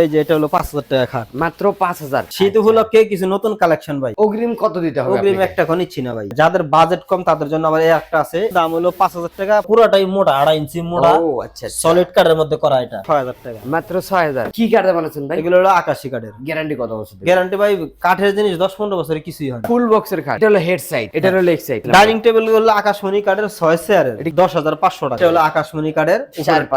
এই যে এটা হলো পাঁচ হাজার টাকা খাট। মাত্র পাঁচ হাজার। শীত উপলক্ষে কিছু নতুন কালেকশন ভাই। অগ্রিম কত দিতে হবে অগ্রিম? একটা নিচ্ছি না ভাই। যাদের বাজেট কম তাদের জন্য আবার একটা আছে। দাম হলো পাঁচ হাজার টাকা। পুরোটাই মোটা আড়াই ইঞ্চি মোটা। ও আচ্ছা আচ্ছা। সলিড কার্ডের মধ্যে করা এটা। ছয় হাজার টাকা। মাত্র ছয় হাজার। কি কার্ডে বানাচ্ছেন ভাই? এগুলো হলো আকাশি কার্ডের গ্যারান্টি কত বছর গ্যারান্টি ভাই কাঠের জিনিস দশ পনেরো বছরে কিছুই হয় ফুল বক্সের খাট এটা হলো হেড সাইড এটা হলো লেগ সাইড ডাইনিং টেবিল হলো আকাশমণি কাঠের ছয় চেয়ারের দশ হাজার পাঁচশো টাকা। এটা হলো আকাশমণি কাঠের।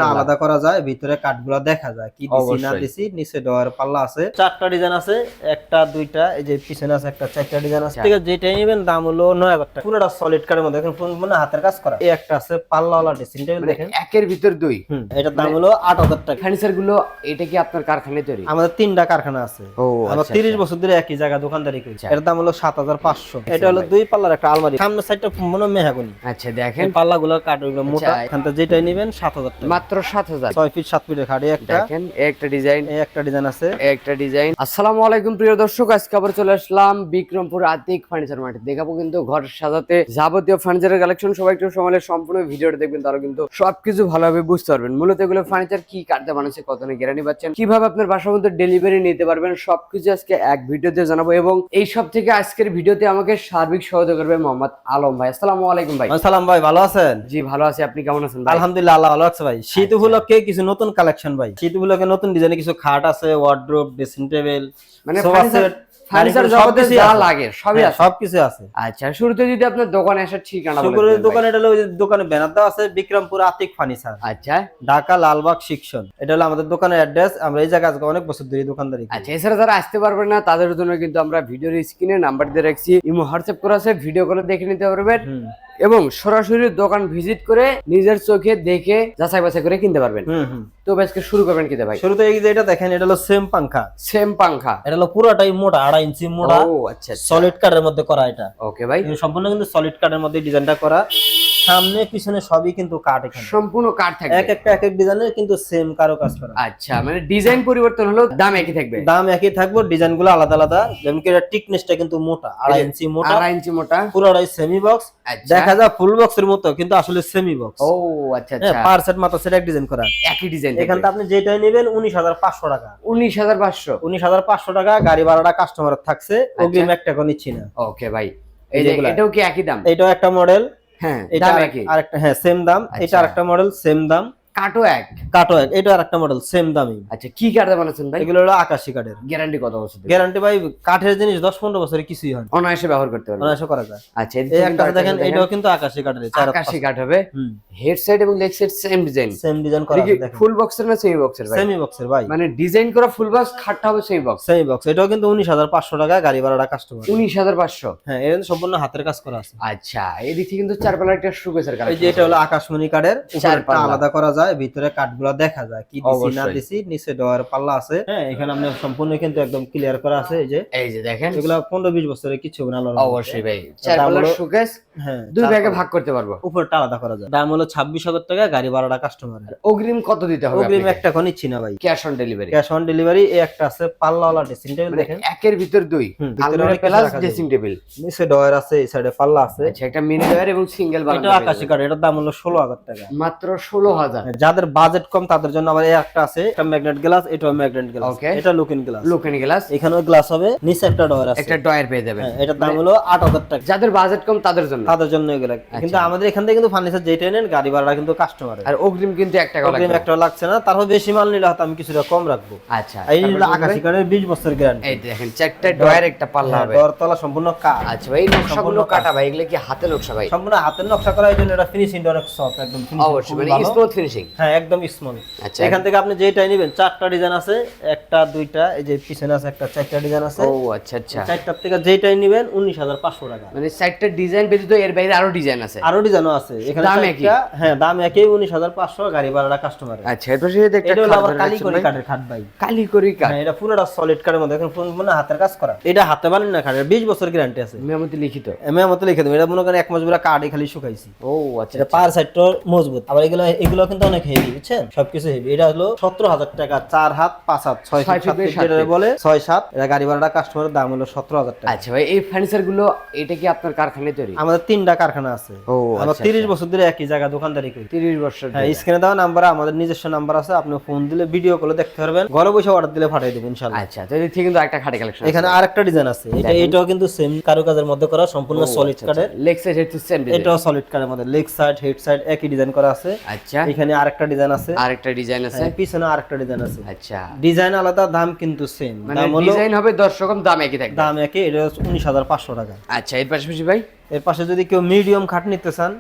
আলাদা করা যায় ভিতরে কাঠগুলো দেখা যায়। কি দিছি না অবশ্যই। দিছি নিচে ডয়ার পাল্লা আছে। চারটা ডিজাইন আছে একটা দুইটা এই যে পিছনে আছে একটা চারটা ডিজাইন আছে। ঠিক আছে যেটাই নেবেন দাম হলো নয় হাজার টাকা। পুরোটা সলিড কাঠের মধ্যে এখন মানে হাতের কাজ করা। এই একটা আছে পাল্লাওয়ালা ড্রেসিং টেবিল মানে দেখেন। একের ভিতর দুই। এটার দাম হলো আট হাজার টাকা। ফার্নিচারগুলো এটা কি আপনার কারখানায় তৈরি? আমাদের তিনটা কারখানা আছে। আমরা আচ্ছা তিরিশ বছর ধরে একই জায়গায় দোকানদারি করি। আচ্ছা। এর দাম হলো সাত হাজার পাঁচশো। এটা হলো দুই পাল্লার একটা আলমারি। সামনের সাইডটা মনে মেহাগুনি। আচ্ছা দেখেন। পাল্লা গুলো কাঠগুলো মোটা আচ্ছা। এখান যেটাই নেবেন সাত হাজার টাকা। মাত্র সাত হাজার। ছয় ফিট সাত ফিটের খাটে একটা। দেখেন একটা ডিজাইন এই একটা ডিজাইন আছে। একটা ডিজাইন আসসালামু আলাইকুম প্রিয় দর্শক আজকে আবার চলে আসলাম বিক্রমপুর আতিক ফার্নিচার মার্কেট দেখাবো কিন্তু ঘর সাজাতে যাবতীয় ফার্নিচারের কালেকশন সবাই একটু সময় সম্পূর্ণ ভিডিওটা দেখবেন তারা কিন্তু সবকিছু ভালোভাবে বুঝতে পারবেন। মূলত এগুলো ফার্নিচার কি কাটতে বানাচ্ছে কত না গ্যারান্টি পাচ্ছেন কীভাবে আপনার বাসার মধ্যে ডেলিভারি নিতে পারবেন সবকিছু আজকে এক ভিডিওতে জানাব। এবং এই সব থেকে আজকের ভিডিওতে আমাকে সার্বিক সহযোগিতা করবে মোহাম্মদ আলম ভাই। আসসালামু আলাইকুম ভাই। ভাই ভালো আছেন? জি ভালো আছি। আপনি কেমন আছেন ভাই? আলহামদুলিল্লাহ আল্লাহ ভালো আছে ভাই। শীত। উপলক্ষে কিছু নতুন কালেকশন ভাই। শীত উপলক্ষে নতুন ডিজাইনে কিছু খাট আছে ওয়ার্ড্রোব ড্রেসিং টেবিল মানে ফার্নিচার ফার্নিচার জগতে যা লাগে সবই আছে। সবকিছু আছে। আচ্ছা শুরুতে যদি আপনার দোকানে আসার ঠিকানা বলে শুক্রের দিবেন দোকানে এটা হলো দোকানে ব্যানার দেওয়া আছে বিক্রমপুর আতিক ফার্নিচার। আচ্ছা। ঢাকা লালবাগ শিক্ষণ। এটা হলো আমাদের দোকানের অ্যাড্রেস আমরা এই জায়গা আজকে অনেক বছর ধরে দোকানদারি। আচ্ছা এছাড়া যারা আসতে পারবেন না তাদের জন্য কিন্তু আমরা ভিডিওর স্ক্রিনে নাম্বার দিয়ে রাখছি। ইমো হোয়াটসঅ্যাপ করা আছে ভিডিও করে দেখে নিতে পারবেন। এবং সরাসরি দোকান ভিজিট করে নিজের চোখে দেখে যাচাই বাছাই করে কিনতে পারবেন। তো আজকে শুরু করবেন কিতে ভাই? শুরুতে এই যে এটা দেখেন এটা হলো সেম পাংখা। সেম পাংখা। এটা হলো পুরোটাই মোটা আড়াই ইঞ্চি মোটা। ও আচ্ছা আচ্ছা। সলিড কাঠের মধ্যে করা এটা। ওকে ভাই। সম্পূর্ণ কিন্তু সলিড কাঠের মধ্যে ডিজাইনটা করা। সামনে পিছনে সবই কিন্তু কাঠ এখানে। সম্পূর্ণ কাঠ এক একটা এক এক ডিজাইনের কিন্তু সেম কারও কাজ করা। আচ্ছা মানে ডিজাইন পরিবর্তন হলো দাম একই থাকবে। দাম একই থাকবে ডিজাইনগুলো আলাদা আলাদা। যেমন কি এটা টিকনেসটা কিন্তু মোটা আড়াই ইঞ্চি মোটা আড়াই ইঞ্চি মোটা। পুরোটাই সেমি বক্স আচ্ছা। দেখা যায় ফুল বক্সের মতো কিন্তু আসলে সেমি বক্স ও আচ্ছা আচ্ছা। পার সেট মাত্র সেট এক ডিজাইন করা। একই ডিজাইন এখান থেকে আপনি যেটাই নেবেন উনিশ হাজার পাঁচশো টাকা। উনিশ হাজার পাঁচশো। উনিশ হাজার পাঁচশো টাকা গাড়ি ভাড়াটা কাস্টমার থাকছে। আচ্ছা। অগ্রিম এক টাকা নিচ্ছি না। ওকে ভাই। এই যে এটাও কি একই দাম? এটাও একটা মডেল হ্যাঁ এটা দাম আরেক- একই। আরেকটা হ্যাঁ সেম দাম। এটা আচ্ছা। আরেকটা মডেল সেম দাম। কাটো এক। কাটো এক এটা আরেকটা মডেল সেম দামই। আচ্ছা কি বানাচ্ছেন ভাই? এগুলো হলো আকাশি কাঠের। গ্যারান্টি কত বছর গ্যারান্টি ভাই কাঠের জিনিস দশ পনেরো বছরে কিছুই হয় না। অনায়াসে ব্যবহার করতে অনায়াসে করা যায়। আচ্ছা এই একটা দেখেন এটাও কিন্তু আকাশি কাঠের আকাশি কাঠ হবে। হুম। হেড সাইড এবং leg side same design same design করা দেখেন। ফুল বক্সের না সেমি বক্সের ভাই? সেমি বক্সের ভাই। মানে ডিজাইন করা ফুল বক্স খাটটা হবে সেমি বক্স সেমি বক্স এটাও কিন্তু উনিশ হাজার পাঁচশো টাকা গাড়ি ভাড়াটা কাস্টমার উনিশ হাজার পাঁচশো? হ্যাঁ এটা কিন্তু সম্পূর্ণ হাতের কাজ করা আছে। আচ্ছা এদিক কিন্তু চার পাল্লার একটা শুকেছের এই যে এটা হলো আকাশমণি কাঠের চার উপরে পাল্লা। আলাদা করা যায়। ভিতরে কাঠগুলো দেখা যায়। কি দিছি না দিছি নিচে ডয়ার পাল্লা আছে। হ্যাঁ এখানে আপনি সম্পূর্ণ কিন্তু একদম ক্লিয়ার করা আছে এই যে। এই যে দেখেন। এগুলা পনেরো বিশ বছরের কিছু হবে না অবশ্যই ভাই। চার দাম পাল্লার শুকেস হ্যাঁ দুই ভাগে ভাগ করতে পারব। উপরটা আলাদা করা যায়। দাম হলো ছাব্বিশ হাজার টাকা গাড়ি ভাড়াটা কাস্টমার অগ্রিম কত দিতে হবে অগ্রিম এক টাকা নিচ্ছি না ভাই। Cash on delivery cash on delivery এই একটা আছে পাল্লাওয়ালা ড্রেসিং টেবিল মানে দেখেন। একের ভিতর দুই। ভিতরে আলমারি প্লাস ড্রেসিং টেবিল নিচে ডয়ার আছে এই সাইডে পাল্লা আছে। আচ্ছা একটা মিনি ডয়ার এবং সিঙ্গেল এটা বারান্দা আকাশি কাঠ এটার দাম হলো ষোলো হাজার টাকা। মাত্র ষোলো হাজার। যাদের বাজেট কম তাদের জন্য আবার এই একটা আছে। এটা ম্যাগনেট গ্লাস এটা ম্যাগনেট গ্লাস Okay. এটা লুকিং গ্লাস লুকেন গ্লাস এখানেও গ্লাস হবে নিচে একটা ডয়ার আছে। একটা ডয়ার পেয়ে যাবেন। হ্যাঁ, এটার দাম হলো আট হাজার টাকা। যাদের বাজেট কম তাদের জন্য। তাদের জন্য এগুলো। আচ্ছা। কিন্তু আমাদের এখান থেকে কিন্তু ফার্নিচার যেটা নেন গাড়ি ভাড়া কিন্তু কাস্টমার আর অগ্রিম কিন্তু এক টাকা অগ্রিম লাগবে একটা লাগছে না। তারপর বেশি মাল নিলে হয়তো আমি কিছুটা কম রাখব। আচ্ছা এই হলো আকাশি? কাঠের বিশ বছর গ্যারান্টি এই দেখেন চারটা ডয়ার একটা পাল্লা হবে। ডর তলা সম্পূর্ণ কাঠ। আচ্ছা ভাই নকশাগুলো কাটা ভাই এগুলো কি হাতে নকশা ভাই? সম্পূর্ণ হাতের নকশা করা এই জন্য এটা ফিনিশিংটা অনেক সফট একদম অবশ্যই মানে স্মুথ ফিনিশিং হ্যাঁ একদম স্মল আচ্ছা। এখান থেকে আপনি যেটাই নেবেন চারটা ডিজাইন আছে একটা দুইটা এই যে পিছনে আছে একটা চারটা ডিজাইন আছে। ও আচ্ছা আচ্ছা। চারটার থেকে যেটাই নেবেন উনিশ হাজার পাঁচশো টাকা। মানে চারটা ডিজাইন ব্যতীত এর বাইরে আরও ডিজাইন আছে? আরও ডিজাইনও আছে। এখানে দাম একই? হ্যাঁ দাম একই উনিশ হাজার পাঁচশো গাড়ি ভাড়াটা কাস্টমার আচ্ছা এরপর সে একটা এটা হলো আবার ধরে কালি করি ভাই। কাঠের খাট ভাই। কালি করি কাঠ? হ্যাঁ এটা পুরোটা সলিড কাঠের মধ্যে। এখন মানে হাতের কাজ করা। এটা হাতে বানেন না খাটের বিশ বছর গ্যারান্টি আছে। মেমতি লিখিত? আমি মতো লিখে দেবো এটা মনে করেন এক মাস পুরো কাঠে খালি শুকাইছি। ও আচ্ছা এটা পার সাইডটা মজবুত। আবার এগুলো এগুলো কিন্তু অনেক হেভি বুঝছেন? সবকিছু হেভি এটা হলো সতেরো হাজার টাকা চার হাত পাঁচ হাত ছয় সাত যেটা বলে ছয় সাত। এটা গাড়ি ভাড়াটা কাস্টমারের দাম হলো সতেরো হাজার টাকা। আচ্ছা ভাই এই ফার্নিচারগুলো এটা কি আপনার কারখানায় তৈরি? আমাদের তিনটা কারখানা আছে। ও, আমরা আচ্ছা, তিরিশ বছর ধরে একই জায়গায় দোকানদারি করি। তিরিশ বছর হ্যাঁ স্ক্রিনে দেওয়া নাম্বার আমাদের নিজস্ব নাম্বার আছে আপনি ফোন দিলে ভিডিও কলে দেখতে পারবেন। ঘরে বসে অর্ডার দিলে পাঠিয়ে দেবো ইনশাল্লাহ আচ্ছা তো এদিক থেকে কিন্তু একটা খাটে কালেকশন এখানে আরেকটা ডিজাইন আছে। এটা এটাও কিন্তু সেম কারুকাজের মধ্যে করা সম্পূর্ণ সলিড কাঠের লেগ সাইড হেড সিস্টেম এটাও সলিড কাঠের মধ্যে। লেগ সাইড হেড সাইড একই ডিজাইন করা আছে। আচ্ছা। এখানে আরেকটা ডিজাইন আছে। আরেকটা ডিজাইন আছে? হ্যাঁ, পিছনে আরেকটা ডিজাইন আছে। আচ্ছা। ডিজাইন আলাদা দাম কিন্তু সেম মানে ডিজাইন হবে দশ রকম দাম একই থাকবে। দাম একই এটা হচ্ছে উনিশ হাজার পাঁচশো টাকা। আচ্ছা এর পাশাপাশি ভাই? এর পাশে যদি কেউ মিডিয়াম খাট নিতে চান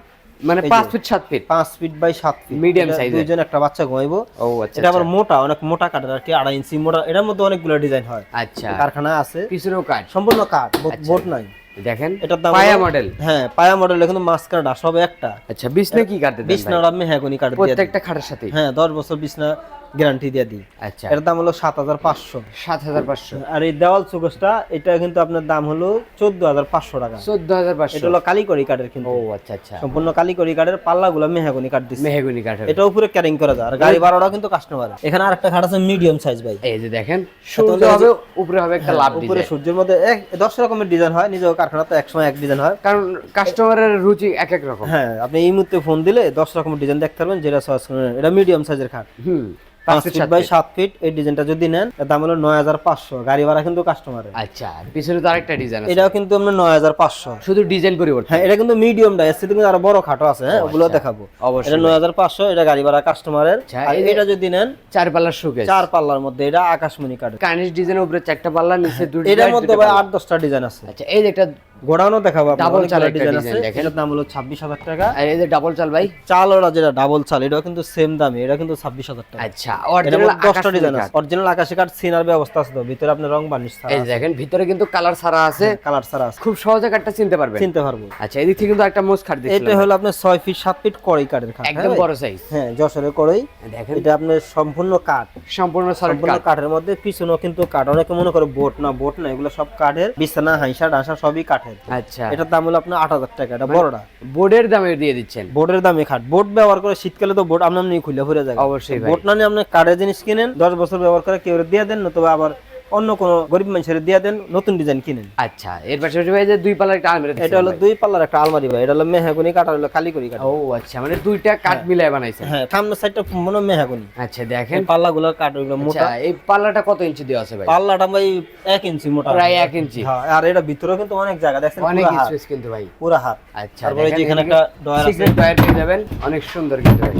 মানে এই পাঁচ ফিট সাত ফিট পাঁচ ফিট বাই সাত ফিট Medium এটা size দুইজন একটা বাচ্চা ঘুমাইবো। ও আচ্ছা এটা আবার মোটা অনেক মোটা কাঠের আর কি আড়াই ইঞ্চি মোটা। এটার মধ্যে অনেকগুলো ডিজাইন হয়। আচ্ছা। কারখানায় আছে। পিছনেও কাঠ সম্পূর্ণ কাঠ আচ্ছা। বোট নাই। দেখেন এটা দাম পায়া মডেল হ্যাঁ পায়া মডেল এখন মাস্কার ডাস হবে একটা। আচ্ছা বিছনা কি কাটতে? বিছনা আমি হ্যাঁ কোনি কাটতে প্রত্যেকটা খাটের সাথে হ্যাঁ দশ বছর বিছনা গ্যারান্টি দিয়ে দিই। আচ্ছা। এর দাম হলো সাত হাজার পাঁচশো। সাত হাজার পাঁচশো। আর এই দেওয়াল চৌকসটা এটা কিন্তু আপনার দাম হলো চোদ্দ হাজার পাঁচশো টাকা। চোদ্দ হাজার পাঁচশো। এটা হলো কালিকরি কাঠের কিন্তু। ও আচ্ছা আচ্ছা। সম্পূর্ণ কালিকরি কাঠের পাল্লাগুলো মেহাগুনি কাঠ দিচ্ছে মেহেগুনি কাঠ এটা উপরে ক্যারিং করা যায়। আর গাড়ি ভাড়াটাও কিন্তু কাস্টমার এখানে আরেকটা খাট আছে মিডিয়াম সাইজ ভাই। এই যে দেখেন সূর্য হবে উপরে হবে একটা লাভ উপরে সূর্যের মধ্যে এক দশ রকমের ডিজাইন হয় নিজের কারখানাতে এক সময় এক ডিজাইন হয়। কারণ কাস্টমারের রুচি এক এক রকম। হ্যাঁ আপনি এই মুহূর্তে ফোন দিলে দশ রকমের ডিজাইন দেখতে পারবেন যেটা করবেন এটা মিডিয়াম সাইজের খাট। হুম। পাঁচ ফিট বাই সাত ফিট এই ডিজাইনটা যদি নেন দাম হলো নয় হাজার পাঁচশো। গাড়ি ভাড়া কিন্তু কাস্টমারের আচ্ছা পিছনে তো আরেকটা ডিজাইন এটাও কিন্তু আপনার নয় হাজার পাঁচশো। শুধু ডিজাইন পরিবর্তন। হ্যাঁ এটা কিন্তু মিডিয়ামটা কিন্তু আরও বড় খাটো আছে হ্যাঁ ওগুলো দেখাবো। অবশ্যই। এটা নয় হাজার পাঁচশো এটা গাড়ি ভাড়া কাস্টমারের আচ্ছা, এটা যদি নেন চার পাল্লার চার পাল্লার মধ্যে এটা আকাশমণি কাঠের। কার্নিশ ডিজাইনের উপরে চারটা পাল্লা নিচে দুটো এটার মধ্যে ভাই আট দশটা ডিজাইন আছে। আচ্ছা এই একটা গোডাউনও দেখাবো চালের একটা ডিজাইন আছে। এটার দাম হলো ছাব্বিশ হাজার টাকা। আর এই যে ডাবল চাল ভাই? চাল ওরা যেটা ডাবল চাল এটাও কিন্তু সেম দামে এটা কিন্তু ছাব্বিশ হাজার টাকা। আচ্ছা অরিজিনাল মধ্যে দশটা ডিজাইন আছে। অরিজিনাল আকাশি কাঠ সিনার ব্যবস্থা আছে তো ভিতরে আপনি রং বার্নিশ এই দেখেন ভিতরে কিন্তু কালার ছাড়া আছে। কালার ছাড়া আছে। খুব সহজে কাঠটা চিনতে পারবেন। চিনতে পারব। আচ্ছা এদিক থেকে কিন্তু একটা মোজ খাট এটা হলো আপনার ছয় ফিট সাত ফিট কড়াই কাঠের খাট একদম হ্যাঁ? বড় সাইজ হ্যাঁ যশোরের কড়াই। দেখেন। এটা আপনার সম্পূর্ণ কাঠ। সম্পূর্ণ সলিড সম্পূর্ণ কাঠের মধ্যে পিছনেও কিন্তু কাঠ অনেকে মনে করে বোট না বোট না এগুলো সব কাঠের। বিছানা হাইসা ডাঁসা সবই কাঠের। আচ্ছা। এটার দাম হলো আপনার আট হাজার টাকা এটা বড়টা। বোর্ডের দামে দিয়ে দিচ্ছেন? বোর্ডের দামে খাট। বোর্ড ব্যবহার করে শীতকালে তো বোর্ড আপনার নিয়ে খুলে ফুলে যায়। অবশ্যই। বোর্ড না নিয়ে আপনি কাঠের জিনিস কিনেন দশ বছর ব্যবহার করে কেউ দিয়ে দেন নতুবা আবার অন্য কোনো গরিব মানুষের দিয়ে দেন নতুন ডিজাইন কিনেন। আচ্ছা এর পাশাপাশি ভাই যে দুই পাল্লার একটা আলমারি এটা হলো দুই পাল্লার একটা আলমারি ভাই এটা হলো মেহাগুনি কাঠ আর হলো কালিকরি কাঠ। ও আচ্ছা মানে দুইটা কাঠ মিলাই বানাইছেন। হ্যাঁ সামনের সাইডটা মনে হয় মেহাগুনি। আচ্ছা দেখেন। পাল্লাগুলো কাঠ ওইগুলো মোটা। আচ্ছা এই পাল্লাটা কত ইঞ্চি দেওয়া আছে ভাই? পাল্লাটা ভাই এক ইঞ্চি মোটা। প্রায় এক ইঞ্চি। হ্যাঁ আর এটা ভিতরে কিন্তু অনেক জায়গা দেখছেন অনেক স্পেস কিন্তু ভাই। পুরা হাত। আচ্ছা তারপরে যে এখানে একটা ডয়ার আছে। সিক্রেট ডয়ার পেয়ে যাবেন অনেক সুন্দর কিন্তু ভাই।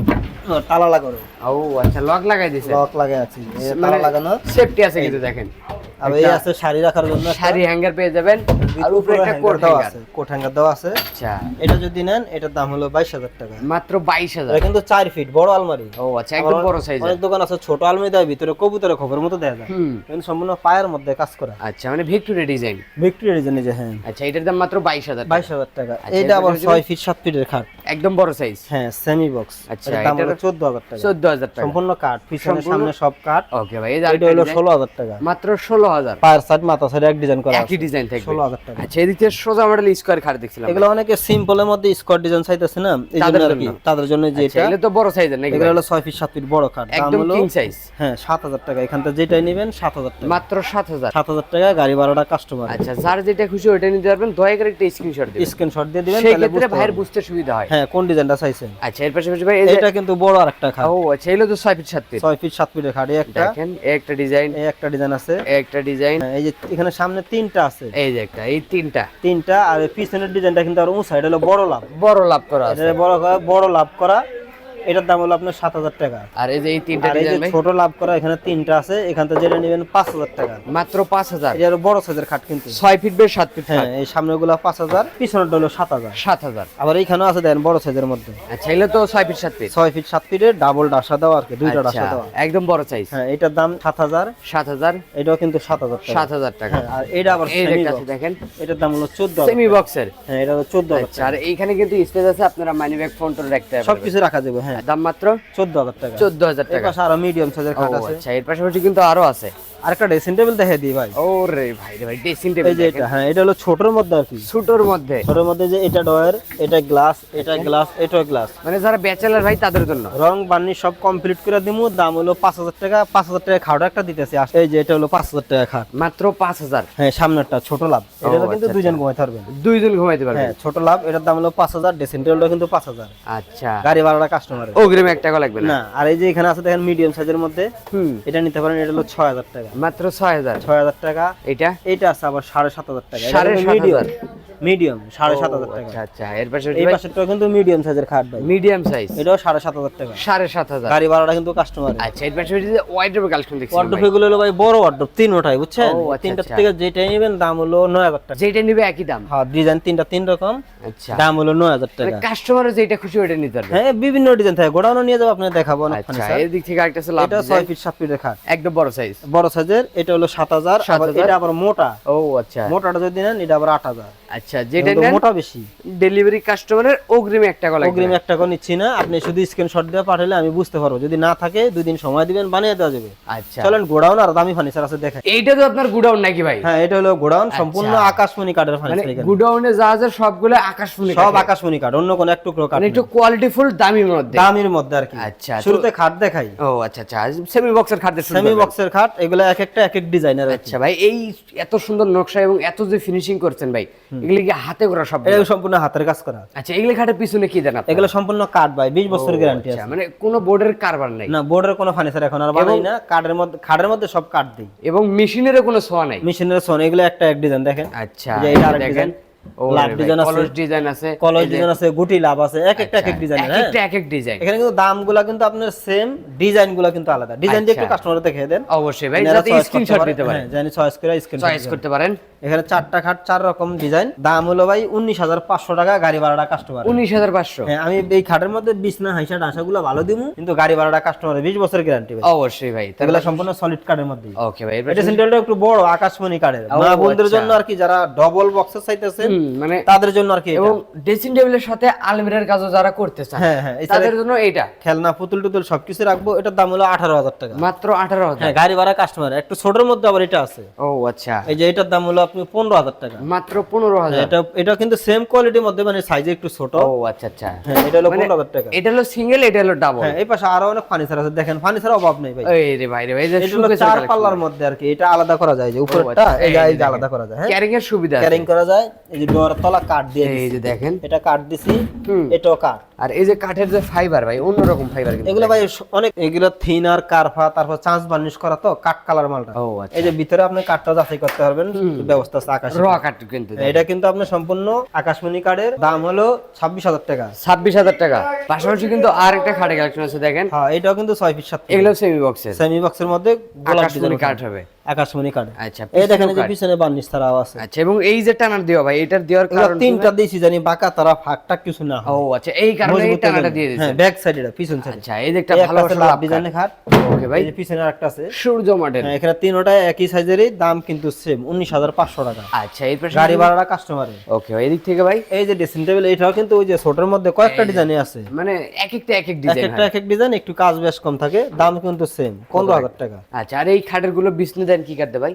হ্যাঁ, তালা লাগানো। ও আচ্ছা লক লাগাই দিয়েছে লক লাগাই আছে। মানে তালা লাগানো। সেফটি আছে কিন্তু দেখেন। out. আর এই আছে শাড়ি রাখার জন্য শাড়ি হ্যাঙ্গার পেয়ে যাবেন। আর উপরে একটা কোট হ্যাঙ্গার আছে। কোট হ্যাঙ্গার দেওয়া আছে। আচ্ছা। এটা যদি নেন এটার দাম হলো বাইশ হাজার টাকা। মাত্র বাইশ হাজার। এটা কিন্তু চার ফিট বড় আলমারি। ও আচ্ছা একদম বড় সাইজ অনেক দোকান আছে ছোট আলমারি ভিতরে কবুতরের খবরের মতো দেয়া যায়। কিন্তু সম্পূর্ণ পায়ের মধ্যে কাজ করা। আচ্ছা মানে ভিক্টোরিয়া ডিজাইন। ভিক্টোরিয়া ডিজাইন যে হ্যাঁ। আচ্ছা এটার দাম মাত্র বাইশ হাজার বাইশ হাজার টাকা। আচ্ছা, এইটা আবার এরপরে ছয় ফিট সাত ফিটের খাট। একদম বড় সাইজ হ্যাঁ সেমি বক্স আচ্ছা, হলো চোদ্দ হাজার টাকা। চোদ্দ হাজার টাকা। সম্পূর্ণ কাঠ পিছনে সামনে সব কাঠ। ওকে ভাই এটা হলো design। ষোলো হাজার টাকা। মাত্র ষোলো হাজার। পায়ের সাইড মাথা সাইড এক ডিজাইন করা একই ডিজাইন থাকবে। ষোলো হাজার টাকা। আচ্ছা এদিক থেকে সোজা মডেল স্কোয়ার খাট দেখছিলাম এগুলো অনেকে সিম্পলের মধ্যে স্কট ডিজাইন চাইতেছে না এই জন্য আর কি তাদের জন্য যে আচ্ছা এটা এগুলো তো বড় সাইজের নাকি এগুলো হলো ছয় ফিট সাত ফিট বড় খাট। একদম কিং সাইজ হ্যাঁ সাত হাজার টাকা। এখান থেকে যেটাই নেবেন সাত হাজার টাকা। মাত্র সাত হাজার। সাত হাজার টাকা গাড়ি ভাড়াটা কাস্টমার আচ্ছা যার যেটা খুশি ওইটা নিতে পারবেন। দয়া করে একটা স্ক্রিনশট দিবেন। স্ক্রিনশট দিয়ে দিবেন তাহলে ক্ষেত্রে বুঝতে ভাইয়ের বুঝতে সুবিধা হয়। হ্যাঁ কোন ডিজাইনটা চাইছেন? আচ্ছা এর পাশাপাশি ভাই এটা কিন্তু বড় আরেকটা খাট। ও আচ্ছা এগুলো তো ছয় ফিট সাত ফিট ছয় ফিট সাত ফিটের খাট একটা। দেখেন একটা ডিজাইন একটা ডিজাইন আছে। একটা ডিজাইন। হ্যাঁ, এই যে এখানে সামনে তিনটা আছে। এই যে একটা এই তিনটা। তিনটা আর পিছনের ডিজাইনটা কিন্তু আর উঁচা এটা হলো বড় লাভ। বড় লাভ করা আছে। বড় বড় লাভ করা। এটার দাম হলো আপনার সাত হাজার টাকা। আর এই যে এই তিনটা আর এই যে ছোট লাভ করা এখানে তিনটা আছে এখান থেকে যেটা নেবেন পাঁচ হাজার টাকা। মাত্র পাঁচ হাজার? এটা বড় সাইজের খাট কিন্তু। ছয় ফিট বেশ সাত ফিট হ্যাঁ এই সামনে গুলা পাঁচ হাজার পিছনেরটা হলো সাত হাজার। সাত হাজার। আবার এইখানেও আছে দেখেন বড় সাইজের মধ্যে। আচ্ছা এগুলো তো ছয় ফিট সাত ফিট? ছয় ফিট সাত ফিটের ডাবল ডাসা দেওয়া আর কি দুইটা আচ্ছা ডাসা দেওয়া। একদম বড় সাইজ হ্যাঁ এটার দাম সাত হাজার। সাত হাজার? এটাও কিন্তু সাত হাজার টাকা। সাত হাজার টাকা। হ্যাঁ, আর এটা আবার দেখেন। এটার দাম হলো চোদ্দ সেমি বক্সের হ্যাঁ এটা হলো চোদ্দ আচ্ছা আর এইখানে কিন্তু স্পেস আছে আপনারা মানি ব্যাগ ফোন টোন রাখতে পারবেন। সবকিছু রাখা যাবে হ্যাঁ। দাম মাত্র চোদ্দ হাজার টাকা। চোদ্দ হাজার টাকা। আরও মিডিয়াম সাইজের খাট আছে। আচ্ছা এর পাশাপাশি কিন্তু আরও আছে। আরেকটা ড্রেসিং টেবিল দেখে দিই ভাই। ওরে ভাই রে ভাই ড্রেসিং এই টেবিল যে এটা হ্যাঁ এটা হলো ছোটর মধ্যে আর কি। ছোটর মধ্যে। ছোটর মধ্যে যে এটা ডয়ের এটা গ্লাস এটা গ্লাস এটা গ্লাস মানে যারা ব্যাচেলার ভাই তাদের জন্য। রং বান্নি সব কমপ্লিট করে দিমু দাম হলো পাঁচ হাজার টাকা পাঁচ হাজার টাকা খাওয়াটা একটা দিতেছি। এই যে এটা হলো পাঁচ হাজার টাকা খাট। মাত্র পাঁচ হাজার। হ্যাঁ সামনেরটা ছোট লাভ। এটা আচ্ছা, কিন্তু দুইজন ঘুমাইতে পারবেন। দুইজন ঘুমাইতে পারবে হ্যাঁ ছোট লাভ এটার দাম হলো পাঁচ হাজার ড্রেসিং টেবিলটা কিন্তু পাঁচ হাজার। আচ্ছা। গাড়ি ভাড়াটা অগ্রিম এক টাকা লাগবে না? আর এই যে এখানে আছে দেখেন মিডিয়াম সাইজের মধ্যে হুম। এটা নিতে পারেন এটা হলো ছয় হাজার টাকা। মাত্র ছয় হাজার। ছয় হাজার টাকা। এটা? এইটা আছে আবার সাড়ে সাত হাজার টাকা। সাড়ে মিডিয়াম? মিডিয়াম সাড়ে সাত হাজার টাকা। আচ্ছা আচ্ছা এর পাশে এই পাশেরটা কিন্তু মিডিয়াম সাইজের খাট ভাই। মিডিয়াম সাইজ এটাও সাড়ে সাত হাজার টাকা। সাড়ে সাত হাজার। গাড়ি ভাড়াটা কিন্তু কাস্টমার আচ্ছা এর পাশে কালেকশন দেখছি ওয়ার্ডরোব এগুলো হলো ভাই বড় ওয়ার্ডরোব তিন বুঝছেন? আচ্ছা, তিনটা আচ্ছা। থেকে যেটাই নেবেন দাম হলো নয় হাজার টাকা। যেটা নিবে একই দাম। হ্যাঁ ডিজাইন তিনটা তিন রকম আচ্ছা। দাম হলো নয় হাজার মানে টাকা। যেটা খুশি ওটা নিতে পারবে। হ্যাঁ বিভিন্ন ডিজাইন থাকে। গোডাউনও নিয়ে যাব আপনার দেখাবো অনেক আচ্ছা। এর দিক থেকে আরেকটা লাভ এটা ছয় ফিট সাত ফিটের খাট। একদম বড় সাইজ বড় সাইজের এটা হলো সাত হাজার আবার এটা আবার মোটা। ও আচ্ছা। মোটাটা যদি নেন এটা আবার আট হাজার। আচ্ছা যেটা মোটা বেশি। ডেলিভারি কাস্টমারের অগ্রিম এক টাকা লাগবে অগ্রিম এক টাকা নিচ্ছি না আপনি শুধু স্ক্রিনশট দিয়ে পাঠালে আমি বুঝতে পারব। যদি না থাকে দুই দিন সময় দিবেন বানিয়ে দেওয়া যাবে। আচ্ছা। চলেন গোডাউন আর দামি ফার্নিচার আছে দেখেন এইটা তো আপনার গুডাউন নাকি ভাই? হ্যাঁ এটা হলো গোডাউন সম্পূর্ণ আচ্ছা। আকাশমণি কাঠের মানে ফার্নিচার এখানে। গুডাউনে যা যা সবগুলো আকাশমণি সব আকাশমণি কাঠ অন্য কোনো এক টুকরো কাঠ মানে। একটু কোয়ালিটিফুল দামির মধ্যে। দামির মধ্যে আর কি। আচ্ছা, শুরুতে খাট দেখাই। ও আচ্ছা আচ্ছা সেমি বক্সের খাদ্য সেমি বক্সের খাট এগুলো এক একটা এক এক ডিজাইনের আচ্ছা ভাই এই এত সুন্দর নকশা এবং এত যে ফিনিশিং করছেন ভাই এগুলি কি হাতে করা সব এগুলো সম্পূর্ণ হাতের কাজ করা আচ্ছা এগুলি খাটের পিছনে কি দেন এগুলো সম্পূর্ণ কাঠ ভাই বিশ বছর গ্যারান্টি আচ্ছা আছে। মানে কোনো বোর্ডের কারবার নাই? না বোর্ডের কোনো ফার্নিচার এখন আর বানাই না। কাঠের মধ্যে খাটের মধ্যে সব কাঠ দিই। এবং মেশিনেরও কোনো ছোঁয়া নাই? মেশিনের সোন এগুলো একটা এক ডিজাইন দেখেন। আচ্ছা এটা আরেক ডিজাইন। ডিজাইন আছে। ডিজাইন গুটি লাভ আছে। এক একটা এক এক ডিজাইন এক হ্যাঁ? এক এক ডিজাইন এখানে কিন্তু দামগুলো কিন্তু আপনার সেম ডিজাইনগুলো কিন্তু আলাদা। ডিজাইন দিয়ে একটু আচ্ছা। কাস্টমার দেখে দেন। অবশ্যই ভাই যাতে স্ক্রিনশট দিতে পারেন। জানি চয়েস করে স্ক্রিনশট চয়েস করতে পারেন। এখানে চারটা খাট চার রকম ডিজাইন দাম হলো ভাই উনিশ হাজার পাঁচশো টাকা গাড়ি ভাড়াটা কাস্টমার উনিশ হাজার পাঁচশো? হ্যাঁ আমি এই খাটের মধ্যে বিছনা হাইসা ডাসাগুলো ভালো দিব কিন্তু গাড়ি ভাড়াটা কাস্টমার বিশ বছর গ্যারান্টি ভাই। অবশ্যই ভাই এগুলো সম্পূর্ণ সলিড কার্ডের মধ্যে ওকে ভাই এটা সেন্টারটা একটু বড় আকাশমণি কার্ডের মা বোনদের আচ্ছা। জন্য আর কি যারা ডবল বক্সের চাইতেছেন মানে তাদের জন্য আর কি এবং ড্রেসিং টেবিলের সাথে আলমিরার কাজও যারা করতে চান হ্যাঁ হ্যাঁ তাদের জন্য এটা খেলনা পুতুল টুতুল সবকিছু রাখব এটার দাম হলো আঠারো হাজার টাকা। মাত্র আঠারো হাজার। হ্যাঁ গাড়ি ভাড়া কাস্টমার একটু ছোটর মধ্যে আবার এটা আছে। ও আচ্ছা। এই যে এটার দাম হলো পনেরো হাজার টাকা। মাত্র পনেরো হাজার। এটা এটা কিন্তু সেম কোয়ালিটির মধ্যে মানে সাইজে একটু ছোট। ও আচ্ছা আচ্ছা। হ্যাঁ এটা হলো মানে পনেরো হাজার টাকা। এটা হলো সিঙ্গেল এটা হলো ডাবল হ্যাঁ এই পাশে আরও অনেক ফার্নিচার আছে। দেখেন ফার্নিচার অভাব নেই ভাই। এই রে ভাই রে ভাই এটা হলো চার পাল্লার মধ্যে আর কি এটা আলাদা করা যায় যে উপরটা আচ্ছা, এই যে আলাদা করা যায় হ্যাঁ? ক্যারিং এর সুবিধা ক্যারিং করা যায় এই যে ডোর তলা কাঠ দিয়ে এই যে দেখেন। এটা কাঠ দিছি। এটাও কাঠ। আর এই যে কাঠের যে ফাইবার ভাই অন্যরকম ফাইবার এগুলো ভাই অনেক এগুলো থিনার কারফা তারপর চান্স বার্নিশ করা তো কাঠ কালার মালটা। ও আচ্ছা। এই যে ভিতরে আপনি কাঠটা যাচাই করতে পারবেন ব্যবস্থা আছে আকাশ। র কাঠ কিন্তু এটা কিন্তু আপনার সম্পূর্ণ আকাশমণি কাঠের দাম হলো ছাব্বিশ হাজার টাকা। ছাব্বিশ হাজার টাকা। পাশাপাশি কিন্তু আর একটা খাটে কালেকশন আছে দেখেন। হ্যাঁ এটাও কিন্তু ছয় ফিট সাত এগুলো সেমি বক্সের সেমি বক্সের মধ্যে গোলাপ কাঠ হবে। আকাশমণি আচ্ছা এই দেখেন যে পিছনে বার্নিশ তারাও আছে। আচ্ছা এবং এই যে টানার দেওয়া ভাই এটার দেওয়ার কারণ তিনটা দিয়েছি জানি বাঁকা তারা ফাঁকটা কিছু না ও আচ্ছা এই কারণে এই টানাটা দিয়ে। দিচ্ছে হ্যাঁ ব্যাক সাইড এটা পিছন সাইড আচ্ছা এই যে একটা ভালো আছে লাভ ডিজাইনের খাট। ওকে ভাই। এই পিছনে আরেকটা আছে। সূর্য মডেল। হ্যাঁ, এখানে তিনটা একই সাইজেরই দাম কিন্তু সেম উনিশ হাজার পাঁচশো টাকা। আচ্ছা এই পাশে গাড়ি ভাড়াটা ওকে ভাই এদিক থেকে ভাই। এই যে ড্রেসিং টেবিল এটাও কিন্তু ওই যে ছোটর মধ্যে কয়েকটা ডিজাইন আছে। মানে এক একটা এক এক এক ডিজাইন একটা এক এক ডিজাইন একটু কাজ বেশ কম থাকে দাম কিন্তু সেম পনেরো হাজার টাকা। আচ্ছা আর এই খাটেরগুলো বিষ্ণু দেন কি কাটতে ভাই?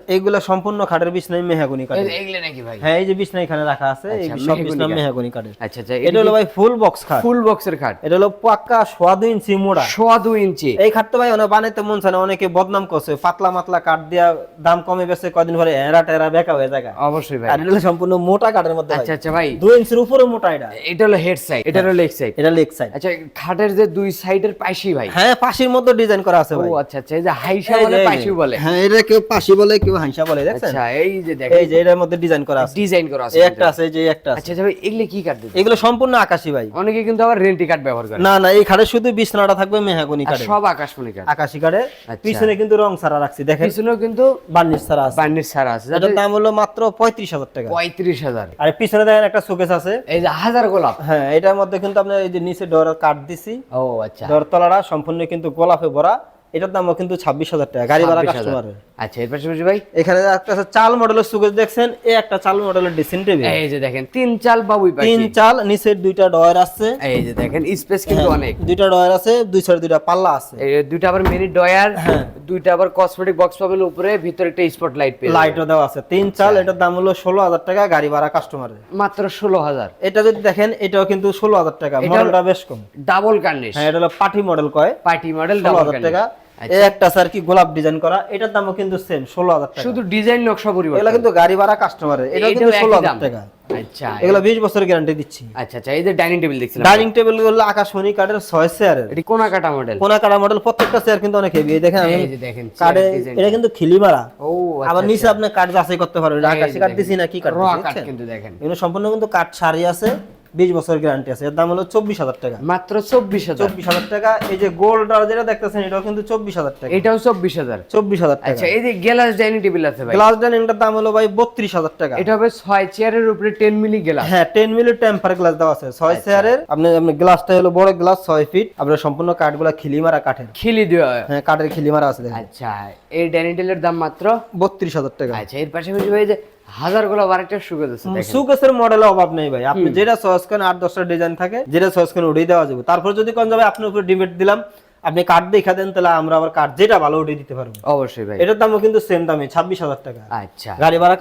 সম্পূর্ণ খাটের বিছনাই মেহাগুনি এইগুলো নাকি ভাই? হ্যাঁ এই যে বিছনা এখানে রাখা আছে এই আচ্ছা, সব মেহগনি বিছনা মেহাগুনি কাঠের। আচ্ছা আচ্ছা এটা হলো ভাই ফুল বক্স খাট। ফুল বক্সের খাট? এটা হলো পাক্কা সোয়া দুই ইঞ্চি মোড়া। সোয়া দুই ইঞ্চি। এই ভাই অনেক বানাইতে মন চায় না অনেকে বদনাম করছে পাতলা মাতলা কাঠ দিয়া দাম কমে গেছে কদিন পরে এরা টেরা বেকা হয়ে যায় অবশ্যই ভাই। আর এটা হলো সম্পূর্ণ মোটা কাঠের মধ্যে আচ্ছা আচ্ছা ভাই। দুই ইঞ্চির উপরে মোটা এটা। এটা হলো হেড সাইড এটা হলো লেগ সাইড এটা লেগ সাইড আচ্ছা খাটের যে দুই সাইডের পাশি ভাই? হ্যাঁ পাশির মধ্যে ডিজাইন করা আছে ও আচ্ছা আচ্ছা এই যে হাইসা বলে পাশি বলে। হ্যাঁ এটা কেউ পাশি বলে কেউ হাইসা বলে দেখছেন? আচ্ছা এই যে দেখেন। এই যে এটার মধ্যে ডিজাইন করা আছে। ডিজাইন করা আছে একটা আছে যে একটা আছে। আচ্ছা আচ্ছা ভাই এগুলো কি কাট দিতে এগুলো সম্পূর্ণ আকাশি ভাই। অনেকে কিন্তু আবার রেন্টি কাট ব্যবহার করে। না না এই খাটের শুধু বিছনাটা থাকবে মেহাগুনি সব আকাশমণি কাট আকাশি কাঠের আচ্ছা। পিছনে কিন্তু রং ছাড়া রাখছি দেখেন। পিছনেও কিন্তু বার্নিশ ছাড়া আছে। বার্নিশ ছাড়া আছে। এটার দাম হলো মাত্র পঁয়ত্রিশ হাজার টাকা। পঁয়ত্রিশ হাজার। আর পিছনে দেখেন একটা শোকেস আছে। এই যে হাজার গোলাপ। হ্যাঁ এটার মধ্যে কিন্তু আপনার এই যে নিচে ডোর কাঠ দিছি। ও আচ্ছা। ডোর তলাটা সম্পূর্ণ কিন্তু গোলাপে ভরা। এটার দামও কিন্তু ছাব্বিশ হাজার টাকা। গাড়ি ভাড়া 26,000 কাস্টমারের আচ্ছা এর পাশাপাশি ভাই? এখানে একটা আছে চাল মডেলের সুকেস দেখছেন? এই একটা চাল মডেলের ড্রেসিং টেবিল। এই যে দেখেন তিন চাল বাবুই পাখি। তিন চাল নিচের দুইটা ডয়ার আছে। এই যে দেখেন স্পেস কিন্তু হ্যাঁ। অনেক। দুইটা ডয়ার আছে দুই সাইড দুইটা পাল্লা আছে। এই দুইটা আবার মিনি ডয়ার হ্যাঁ। দুইটা আবার কসমেটিক বক্স পাবেন উপরে ভিতরে একটা স্পট লাইট পেয়ে লাইটও দেওয়া আছে। তিন চাল এটার দাম হলো ষোলো হাজার টাকা গাড়ি ভাড়া কাস্টমারের মাত্র ষোলো হাজার। এটা যদি দেখেন এটাও কিন্তু ষোলো হাজার টাকা। মডেলটা বেশ কম। ডাবল কার্নিশ হ্যাঁ এটা হলো পার্টি মডেল কয়? পার্টি মডেল ষোলো ডাবল হাজার টাকা। এই একটা স্যার কি গোলাপ ডিজাইন করা এটার দামও কিন্তু সেম ষোলো হাজার টাকা। শুধু ডিজাইন নকশা পরিবর্তন। এগুলো কিন্তু গাড়ি ভাড়া কাস্টমারের এটা কিন্তু ষোলো হাজার টাকা। আচ্ছা এগুলো গ্যারান্টি দিচ্ছি। আচ্ছা আচ্ছা এই যে ডাইনিং টেবিল দেখছিলাম। ডাইনিং টেবিলগুলো আকাশমণি কাঠের ছয় চেয়ারের এটি কোনা কাটা মডেল কোনা কাটা মডেল প্রত্যেকটা চেয়ার কিন্তু অনেক হেভি দেখেন আমি দেখেন কাঠে এটা কিন্তু খিলি মারা ও আবার নিচে আপনি কাঠ যাচাই করতে পারবেন আকাশি কাঠ দিছি না কি কাঠ? কিন্তু দেখেন। এগুলো সম্পূর্ণ কিন্তু কাঠ সারি আছে। বিশ বছর গ্যারান্টি আছে। এর দাম হলো চব্বিশ হাজার টাকা। মাত্র চব্বিশ হাজার। চব্বিশ হাজার টাকা। এই যে গোল্ড যেটা দেখতেছেন এটাও কিন্তু চব্বিশ হাজার টাকা। এটাও চব্বিশ হাজার। চব্বিশ হাজার টাকা। আচ্ছা এই যে গ্লাস ডাইনিং টেবিল আছে ভাই। গ্লাস ডাইনিংটার দাম হলো ভাই বত্রিশ হাজার টাকা। এটা হবে ছয় চেয়ারের উপরে টেন মিলি গ্লাস হ্যাঁ টেন মিলি টেম্পার গ্লাস দেওয়া আছে। ছয় আচ্ছা। চেয়ারের আপনি আপনি গ্লাসটা হলো বড় গ্লাস ছয় ফিট আপনার সম্পূর্ণ কাঠগুলা খিলি মারা কাঠের। খিলি দেওয়া হয়। হ্যাঁ কাঠের খিলি মারা আছে আচ্ছা এই ডাইনিং টেবিলের দাম মাত্র বত্রিশ হাজার টাকা। আচ্ছা এর পাশাপাশি ভাই যে হাজারগুলো আরেকটা সুগত আছে সুকেসের মডেলে অভাব নেই ভাই। আপনি যেটা চয়েস করেন আট দশটা ডিজাইন থাকে যেটা চয়েস করেন ওটাই দেওয়া যাবে। তারপর যদি কোন যাবে আপনার উপর ডিমেট দিলাম আপনি কাঠ দেখা দেন তাহলে আমরা আবার কাঠ যেটা ভালো ওটাই দিতে পারব। অবশ্যই ভাই। এটার দামও কিন্তু সেম দামে ছাব্বিশ হাজার টাকা। আচ্ছা। গাড়ি ভাড়া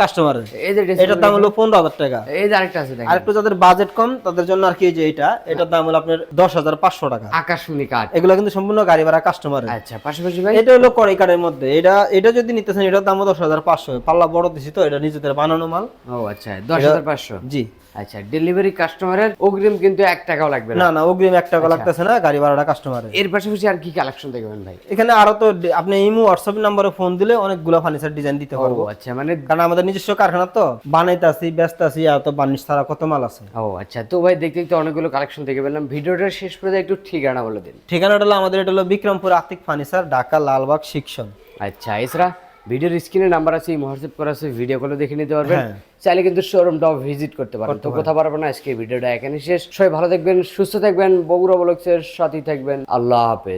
dressing এটার দাম হলো পনেরো হাজার টাকা। এই যে আরেকটা আছে দেখেন। আর একটু যাদের বাজেট কম তাদের জন্য আর কি যে এটা এটার দাম হলো আপনার দশ হাজার পাঁচশো টাকা। আকাশমণি কাঠ। এগুলো কিন্তু সম্পূর্ণ গাড়ি ভাড়া কাস্টমার আচ্ছা পাশাপাশি ভাই? এটা হলো কড়াই কার্ডের মধ্যে। এটা এটা যদি নিতেছেন এটার দাম দশ হাজার পাঁচশো। পাল্লা বড় দিছি তো এটা নিজেদের বানানো মাল। ও আচ্ছা দশ হাজার পাঁচশো। জি। আচ্ছা ডেলিভারি কাস্টমারের অগ্রিম কিন্তু এক টাকাও লাগবে না? না অগ্রিম এক আচ্ছা। টাকা লাগতেছে না গাড়ি ভাড়াটা কাস্টমারের এর পাশাপাশি আর কি কালেকশন দেখবেন ভাই? এখানে আরও তো আপনি ইমো হোয়াটসঅ্যাপ নাম্বারে ফোন দিলে অনেকগুলো ফার্নিচার ডিজাইন দিতে পারব। আচ্ছা মানে কারণ আমাদের নিজস্ব কারখানা তো বানাইতে আছি ব্যস্ত আছি আর তো বার্নিশ ছাড়া কত মাল আছে? ও আচ্ছা তো ভাই দেখতে দেখতে অনেকগুলো কালেকশন দেখে পেলাম ভিডিওটার শেষ পর্যন্ত একটু ঠিকানা বলে দিন। ঠিকানাটা হলো আমাদের এটা হলো বিক্রমপুর আর্থিক ফার্নিচার ঢাকা লালবাগ শিক্ষণ আচ্ছা এছাড়া ভিডিওর স্ক্রিনে নাম্বার আছে এই হোয়াটসঅ্যাপ করা আছে ভিডিও কলে দেখে নিতে পারবেন। হ্যাঁ। চাইলে কিন্তু শোরুমটাও ভিজিট করতে পারবেন তো কথা পারব না আজকে ভিডিওটা এখানে শেষ। সবাই ভালো থাকবেন সুস্থ থাকবেন। বগুড়া বলক্সের সাথেই থাকবেন। আল্লাহ হাফেজ।